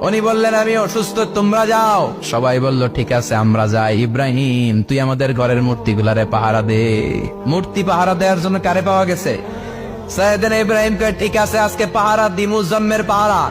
উনি বললেন, আমি অসুস্থ, তোমরা যাও। সবাই বলল, ঠিক আছে, আমরা যাই। ইব্রাহিম, তুই আমাদের ঘরের মূর্তি গুলারে পাহারা দে। মূর্তি পাহারা দেওয়ার জন্য কারে পাওয়া গেছে? ইব্রাহিম কয়, ঠিক আছে, আজকে পাহারা দিমু, জম্মের পাহারা।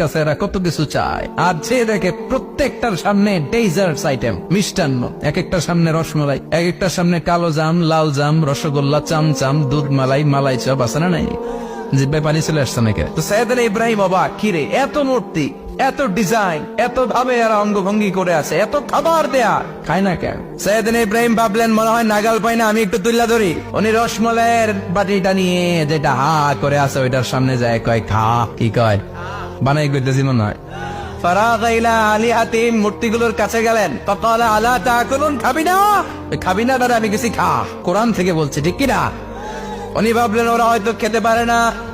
কাছে এরা কত কিছু চায়। আর যে দেখে প্রত্যেকটার সামনে ডেজার্টস আইটেম, মিষ্টান্ন। এক একটার সামনে রসমলাই এক একটার সামনে কালো জাম, লাল জাম, রসগোল্লা, চামচাম, দুধ মালাই মালাই চপ, আছে না নাই? জিব্বাই পানি চলে আসছে নাকি? তো সৈয়দান ইব্রাহিম কিরে এত মূর্তি, এত ডিজাইন, এত ভাবে এরা অঙ্গভঙ্গি করে আছে, এত খাবার দেয়া, খায় না কেন? সৈয়দিন ইব্রাহিম ভাবলেন, মনে হয় নাগাল পাই না, আমি একটু তুল্লা ধরি। উনি রসমলের বাটিটা নিয়ে যেটা হা করে আছে, ওইটার সামনে যায়, কয়, খা, কি কয় বানাই করতেছি মনে হয়। মূর্তিগুলোর কাছে গেলেন। আলা করুন খাবি না আমি কিছু খা। কোরআন থেকে বলছি, ঠিক কিনা উনি ভাবলেন ওরা হয়তো খেতে পারে না।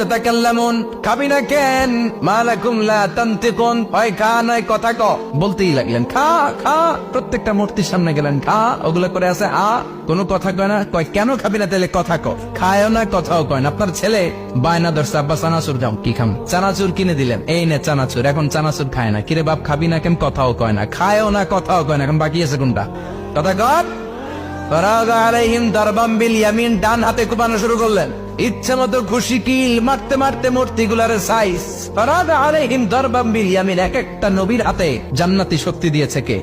কথা কথা কথা আপনার ছেলে? বায়না ধরছে, আব্বা, চানাচুর যাও, কি খাম? চানাচুর কিনে দিলেন। এই নে চানাচুর, এখন চানাচুর খায় না। কিরে বাপ, খাবি না কেন, কথাও কয় না। খায়ও না, কথাও কয় না। এখন বাকি আছে কোনটা? কথা ফরাগা আলাইহিম দারবাম বিল ইয়ামিন, ডান হাতে কুপানো শুরু করলেন। ইচ্ছা মতো ঘুষি কিল, মারতে মারতে মূর্তি গুলার সাইজ ফরাগা আলাইহিম দারবাম এক একটা নবীর হাতে জান্নাতি শক্তি দিয়েছে কে?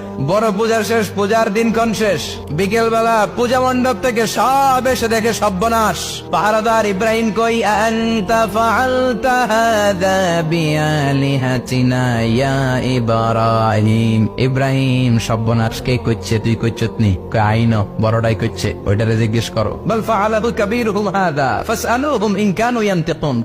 বড় পূজার শেষ, পূজার দিনক্ষণ শেষ। বিকেল বেলা পূজা মণ্ডপ থেকে সব এসে দেখে সর্বনাশ পাহারাদার ইব্রাহিম কই ইব্রাহিম? ইব্রাহিম সর্বনাশ কে কইছে তুই কইছত নি? আইনো বড়টাই কইছে ওইটারে জিজ্ঞেস করো। বল, ফাআলাহু কাবীরুহুম হাদা ফাসআলুহুম ইন কানু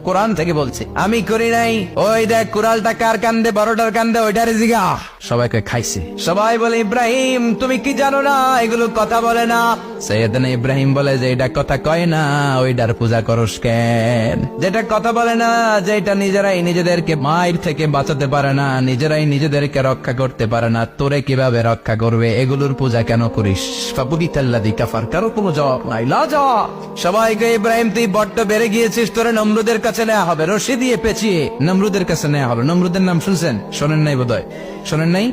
কোরআন থেকে বলছে, আমি করি নাই। ওই দেখ কুরালটা কার কান্দে, বড়টার কান্দে, ওইটারে জিগা। সবাইকে খাইছে। সবাই বলে ইব্রাহিম তুমি কি জানো না? এগুলো কথা বলে না। সৈয়দনা ইব্রাহিম বলে যে এটা কথা কয় না ওইটার পূজা করস কেন? যেটা কথা বলে না যে এটা নিজেরাই নিজেদেরকে মায়ের থেকে বাঁচাতে পারে না নিজেরাই নিজেদেরকে রক্ষা করতে পারে না তোরে কীভাবে রক্ষা করবে? এগুলোর পূজা কেন করিস? ফাবুদিতাল্লাদি কাফার কারও কোনো জবাব নাই। লাজা সবাইকে ইব্রাহিম তুই বড্ড বেড়ে গিয়েছিস তোরে নমরুদের কাছে নেওয়া হবে। রশি দিয়ে পেঁচিয়ে নমরুদের কাছে নেওয়া হবে। নমরুদের নাম শুনছেন? শোনেন নাই বোধহয়? শোনেন নাই?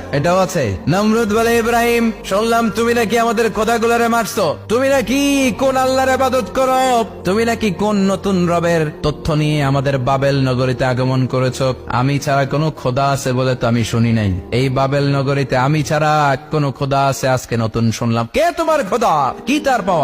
এটাও আছে। নমরুদ বলে, ইব্রাহিম, শুনলাম তুমি নাকি আমাদের খোদাগুলারে মারছো। তুমি নাকি কোন আল্লাহর আবাদত করো? তুমি নাকি কোন নতুন রবের তথ্য নিয়ে আমাদের বাবেল নগরীতে আগমন করেছ? আমি ছাড়া কোনো খোদা আছে বলে তো আমি শুনি নাই। এই বাবেল নগরীতে আমি ছাড়া কোনো খোদা আছে, আজকে নতুন শুনলাম। কে তোমার খোদা? কি তার পাওয়া?